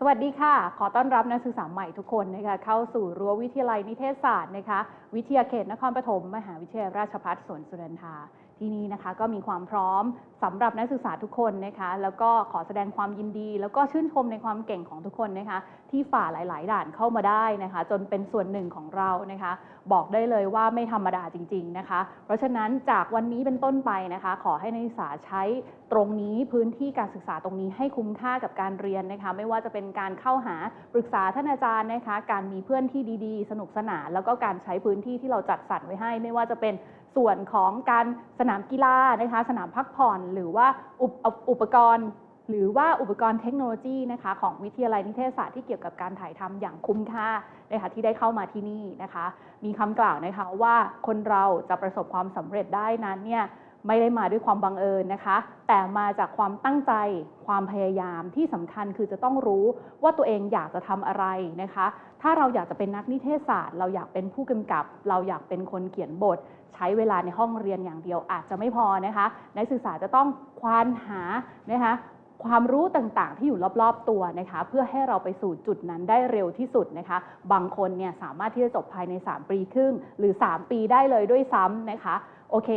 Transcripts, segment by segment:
สวัสดีค่ะ ขอต้อนรับนักศึกษาใหม่ทุกคนนะคะเข้าสู่รั้ววิทยาลัยนิเทศศาสตร์นะคะ วิทยาเขตนครปฐมมหาวิทยาลัยราชภัฏสวนสุนันทา ที่นี่นะคะก็มีความพร้อมสำหรับนักศึกษาทุกคนนะคะแล้วก็ขอแสดงความยินดี แล้วก็ชื่นชมในความเก่งของทุกคนนะคะที่ฝ่าหลาย ๆ ด่านเข้ามาได้นะคะ จนเป็นส่วนหนึ่งของเรานะคะ บอกได้เลยว่าไม่ธรรมดาจริง ๆ นะคะ เพราะฉะนั้นจากวันนี้เป็นต้นไปนะคะ ขอให้นักศึกษาใช้ตรงนี้พื้นที่การศึกษาตรงนี้ให้คุ้มค่ากับการเรียนนะคะ ไม่ว่าจะเป็นการเข้าหาปรึกษาท่านอาจารย์นะคะ การมีเพื่อนที่ดี ๆ สนุกสนานแล้วก็การใช้พื้นที่ที่เราจัดสรรไว้ให้ ไม่ว่าจะเป็น ส่วนของการสนามกีฬานะคะสนามพักผ่อนหรือว่าอุปอุปกรณ์หรือว่าอุปกรณ์เทคโนโลยีนะคะของวิทยาลัยนิเทศศาสตร์ที่เกี่ยวกับการถ่ายทำอย่างคุ้มค่านะคะที่ได้เข้ามาที่นี่นะคะ มีคำกล่าวนะคะว่าคนเราจะประสบความสำเร็จได้นั้นเนี่ย ไม่ได้มาด้วยความบังเอิญนะคะ แต่มาจากความตั้งใจความพยายามที่สำคัญคือจะต้องรู้ว่าตัวเองอยากจะทำอะไรนะคะ ถ้าเราอยากจะเป็นนักนิเทศศาสตร์ เราอยากเป็นผู้กำกับ เราอยากเป็นคนเขียนบท ใช้เวลาในห้องเรียนอย่างเดียวอาจจะไม่พอนะคะนักศึกษาจะต้องควานหานะคะความรู้ต่างๆ ที่อยู่รอบๆตัวนะคะ เพื่อให้เราไปสู่จุดนั้นได้เร็วที่สุดนะคะ บางคนเนี่ยสามารถที่จะจบภายใน 3 ปีครึ่ง หรือ 3 ปีได้เลยด้วยซ้ำนะคะ โอเค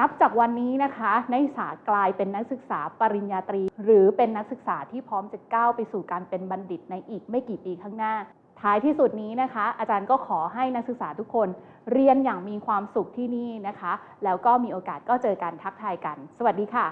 นับจากวันนี้นะคะนักศึกษากลายเป็นนักศึกษาปริญญาตรี หรือเป็นนักศึกษาที่พร้อมจะก้าวไปสู่การเป็นบัณฑิตในอีกไม่กี่ปีข้างหน้า ท้ายที่สุดนี้นะคะ อาจารย์ก็ขอให้นักศึกษาทุกคน เรียนอย่างมีความสุขที่นี่นะคะ แล้วก็มีโอกาสก็เจอกันทักทายกัน สวัสดีค่ะ